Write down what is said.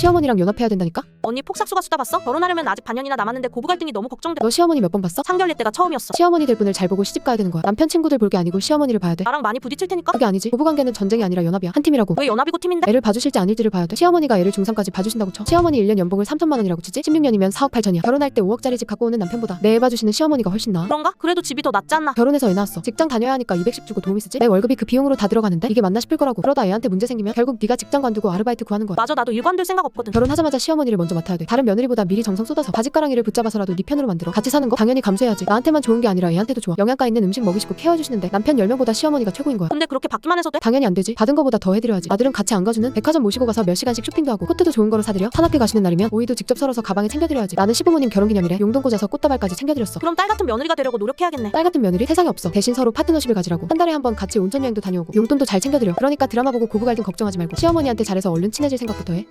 시어머니랑 연합해야 된다니까? 언니 폭삭수가 수다 봤어? 결혼하려면 아직 반년이나 남았는데 고부 갈등이 너무 걱정돼. 너 시어머니 몇 번 봤어? 상견례 때가 처음이었어. 시어머니 될 분을 잘 보고 시집 가야 되는 거야. 남편 친구들 볼 게 아니고 시어머니를 봐야 돼. 나랑 많이 부딪힐 테니까. 그게 아니지. 부부관계는 전쟁이 아니라 연합이야. 한 팀이라고. 왜 연합이고 팀인데? 애를 봐주실지 아닐지를 봐야 돼. 시어머니가 애를 중3까지 봐주신다고 쳐. 시어머니 1년 연봉을 3천만 원이라고 치지? 16년이면 4억 8천이야. 결혼할 때 5억짜리 집 갖고 오는 남편보다 내 애 봐주시는 시어머니가 훨씬 나아. 그런가? 그래도 집이 더 낫지 않나? 결혼해서 애 낳았어. 직장 다녀야 하니까 210 주고 도우미 쓰지? 내 월급이 그 비용으로 다 들어가는데 이게 맞나 싶을 거라고. 그러다 애한테 문제 생기면 결국 네가 직장 관두고 아르바이트 구하는 거야. 맞아 나도 일관될 생각 없 거든. 결혼하자마자 시어머니를 먼저 맡아야 돼. 다른 며느리보다 미리 정성 쏟아서 바짓가랑이를 붙잡아서라도 네 편으로 만들어. 같이 사는 거 당연히 감수해야지. 나한테만 좋은 게 아니라 애한테도 좋아. 영양가 있는 음식 먹이시고 케어해주시는데 남편 10명보다 시어머니가 최고인 거야. 근데 그렇게 받기만 해서 돼? 당연히 안 되지. 받은 거보다 더 해드려야지. 아들은 같이 안 가주는 백화점 모시고 가서 몇 시간씩 쇼핑도 하고 코트도 좋은 거로 사드려. 산악회 가시는 날이면 오이도 직접 썰어서 가방에 챙겨드려야지. 나는 시부모님 결혼기념일에 용돈 꽂아서 꽃다발까지 챙겨드렸어. 그럼 딸 같은 며느리가 되려고 노력해야겠네. 딸 같은 며느리 세상에 없어. 대신 서로 파트너십을 가지라고. 한 달에 한 번 같이 온천 여행도 다녀오고 용돈도 잘 챙겨드려. 그러니까 드라마 보고 고부 갈등 걱정하지 말고 시어머니한테 잘해서 얼른 친해질 생각부터 해.